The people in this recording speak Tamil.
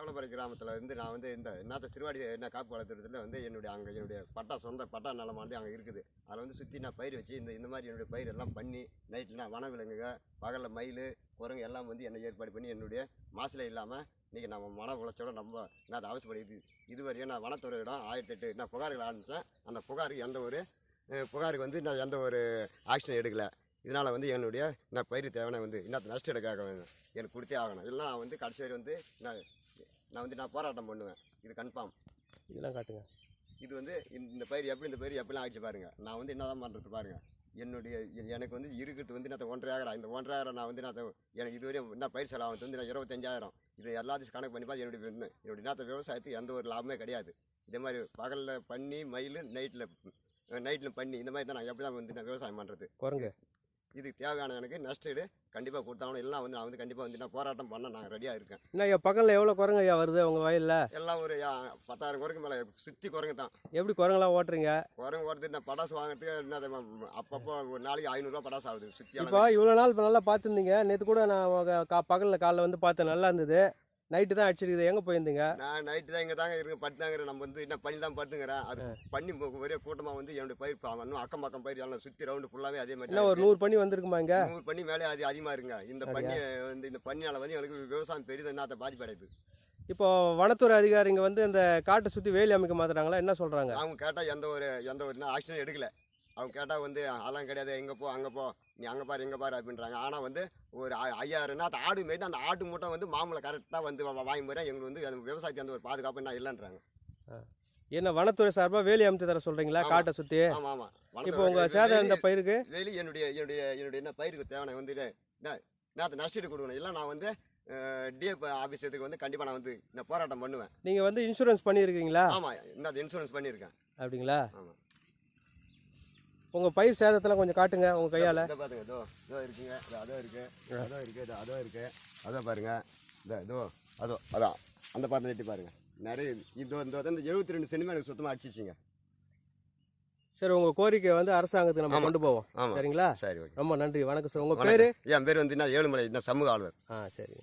சேவலப்பறை கிராமத்தில் வந்து நான் வந்து இந்த என்னத்த சிறுவாடி என்ன காப்பு வளர்த்துறதுல வந்து என்னுடைய அங்கே என்னுடைய பட்டா சொந்த பட்டா நிலமாண்டு அங்கே இருக்குது. அதில் வந்து சுற்றி நான் பயிர் வச்சு இந்த இந்த மாதிரி என்னுடைய பயிர் எல்லாம் பண்ணி நைட்டில் நான் வனவிலங்குங்க பகலில் மயில் குரங்கு எல்லாம் வந்து என்னை ஏற்பாடு பண்ணி என்னுடைய மாசில் இல்லாமல் இன்றைக்கி நம்ம மன உழைச்சோட நம்ம நான் அதை அவசியப்படுது இதுவரையும் நான் வனத்துறையிடம் ஆயிரத்தி எட்டு நான் புகார்கள் ஆரம்பித்தேன் அந்த புகாருக்கு எந்த ஒரு புகாருக்கு வந்து நான் எந்த ஒரு ஆக்ஷன் எடுக்கலை. இதனால் வந்து என்னுடைய நான் பயிர் தேவையான வந்து இன்னும் நஷ்டம் எடுக்காக வேணும். எனக்கு கொடுத்தே ஆகணும். இல்லைன்னா நான் வந்து கடைசி வரை வந்து நான் நான் வந்து நான் போராட்டம் பண்ணுவேன். இது கன்ஃபார்ம். இதெல்லாம் காட்டுங்க. இது வந்து இந்த பயிர் எப்படி இந்த பயிர் எப்படிலாம் ஆச்சு பாருங்க. நான் வந்து என்னதான் பண்ணுறது பாருங்க. என்னுடைய எனக்கு வந்து இருக்கிறது வந்து நான் ஒன்றரை ஏக்கரா இந்த ஒன்றரை ஏக்கரா நான் வந்து நான் எனக்கு இதுவரையும் என்ன பயிர் செலவு வந்து நான் இருபத்தஞ்சாயிரம். இது எல்லாத்தையும் கணக்கு பண்ணி பார்த்து என்னுடைய என்ன- என்னுடைய நேற்று விவசாயத்துக்கு எந்த ஒரு லாபமே கிடையாது. இதே மாதிரி பகலில் பண்ணி மயில் நைட்டில் நைட்டில் பண்ணி இந்த மாதிரி தான் நான் எப்படி தான் வந்து நான் விவசாயம் பண்ணுறது குரங்கு. இதுக்கு தேவையான எனக்கு நஷ்டீடு கண்டிப்பாக கொடுத்தாங்கணும் எல்லாம் வந்து நான் வந்து கண்டிப்பாக வந்து நான் போராட்டம் பண்ண நான் ரெடியாக இருக்கேன். என்ன ஐயா பக்கத்தில் எவ்வளோ குரங்கு ஐயா வருது உங்கள் வயலில்? எல்லாம் ஒரு பத்தாயிரம் குரங்கு மேலே சுற்றி குரங்கு தான். எப்படி குரங்கெல்லாம் ஓட்டுறீங்க? குரங்கு ஓடுறது இந்த படாசு வாங்குறதுக்கு என்ன அப்பப்போ ஒரு நாளைக்கு ஐநூறுரூவா படாசு ஆகுது. சுற்றி இப்போ இவ்வளோ நாள் இப்போ நல்லா பார்த்துருந்தீங்க. நேற்று கூட நான் பகலில் காலைல வந்து பார்த்தேன் நல்லா இருந்தது. நைட்டு தான் அடிச்சிருக்குது. எங்கே போயிருந்தீங்க? நான் நைட்டு தான் இங்கே தாங்க இருக்கு. பட்டுதாங்கிற நம்ம வந்து என்ன பண்ணி தான் பட்டுங்கிறேன் அது பண்ணி ஒரே கூட்டமாக வந்து என்னுடைய பயிர் இன்னும் அக்கம் பக்கம் பயிர் எல்லாம் சுற்றி ரவுண்டு ஃபுல்லாகவே அதே மாதிரி ஒரு நூறு பண்ணி வந்திருக்குமா இங்கே? நூறு பண்ணி மேலே அது அதிகமாக இருங்க இந்த பண்ணி வந்து இந்த பண்ணியால் வந்து எனக்கு விவசாயம் பெரிது என்ன அதை பாதிப்படையுது. இப்போ வனத்துறை அதிகாரிங்க வந்து இந்த காட்டை சுற்றி வேலி அமைக்க மாத்துறாங்களா? என்ன சொல்கிறாங்க அவங்க கேட்டால் எந்த ஒரு எந்த ஒரு ஆக்ஷனும் எடுக்கல. அவங்க கேட்டால் வந்து அதெல்லாம் கிடையாது. எங்கே போ அங்கே போ. நீ அங்கே பாரு இங்கே பாரு அப்படின்றாங்க. ஆனால் வந்து ஒரு ஐ- ஐயாயிரம் நாத்து ஆடு மேய்த்து அந்த ஆட்டு மூட்டை வந்து மாமலை கரெக்டாக வந்து வா- வாங்கி போகிறேன் எங்களுக்கு வந்து அந்த விவசாயத்துக்கு அந்த ஒரு பாதுகாப்பு என்ன இல்லைன்றாங்க. என்ன வனத்துறை சார்பாக வேலி அமைத்து தர சொல்கிறீங்களா காட்டை சுற்றி ஆமாம் ஆமாம் இப்போ உங்கள் சேதம் இந்த பயிருக்கு? வெளி என்னுடைய என்னுடைய என்னுடைய என்ன பயிருக்கு தேவை வந்து நேற்று நஷ்டீடு கொடுக்கணும். இல்லை நான் வந்து டிஎஃப் ஆஃபீஸ் இதுக்கு வந்து கண்டிப்பாக நான் வந்து நான் போராட்டம் பண்ணுவேன். நீங்கள் வந்து இன்சூரன்ஸ் பண்ணியிருக்கீங்களா? ஆமாம் இன்னும் இன்சூரன்ஸ் பண்ணியிருக்கேன். அப்படிங்களா? ஆமாம் உங்கள் பயிர் சேதத்தெல்லாம் கொஞ்சம் காட்டுங்க உங்கள் கையால். பாருங்க இதோ இதோ இருக்குங்க இதோ அதோ இருக்கு அதோ இருக்கு இதோ அதோ இருக்கு. அதோ பாருங்க இதோ இதோ அதோ அதான் அந்த பாத்திரம் எட்டி பாருங்க. நிறைய இதோ இந்த இந்த எழுபத்தி ரெண்டு சென்டிமே எனக்கு சுத்தமாக அடிச்சிச்சிங்க. சரி உங்கள் கோரிக்கை வந்து அரசாங்கத்துக்கு நம்ம. கொண்டு போவோம். சரிங்களா? சரி ஓகே. ரொம்ப நன்றி வணக்கம் சார். உங்கள் பேர்? என் பேர் வந்து என்ன? ஏழுமலை என்ன சமூக ஆளுநர். ஆ சரிங்க.